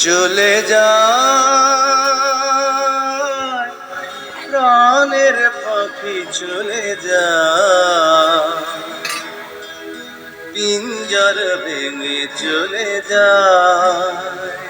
চলে যা প্রাণের পাখি চলে যা পিঞ্জর ভেঙে চলে যায়।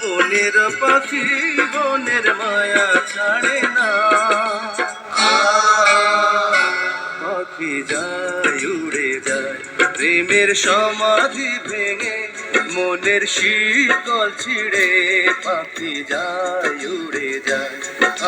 বনের পাখি, বনের মায়া ছাড়ে না। পাখি যায়, উড়ে যায়, প্রেমের সমাধি ভেঙে, মনের শীতল ছিঁড়ে। পাখি যায়, উড়ে যায়,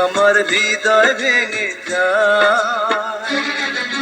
আমার হৃদয় ভেঙে যায়।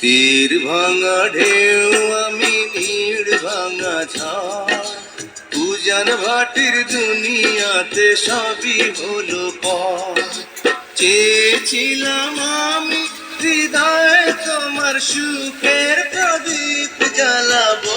তীর ভাঙা ঢেউ, আমি নীড় ভাঙা ঝড়। ভাটির দুনিয়াতে সবই হলো পর চেয়েছিলাম আমি হৃদয় তোমার সুখের প্রদীপ জ্বালাবো।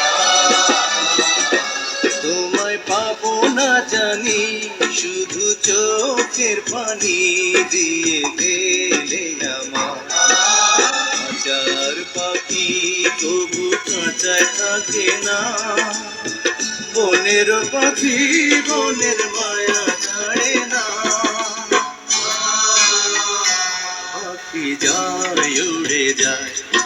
না জানি, শুধু চোখের পানি দিয়ে গেলে আমার। হাজার পাখি তবু কাঁচায় থাকে না। বনের পাখি বনের মায়া ছাড়ে না। পাখি যায়, উড়ে যায়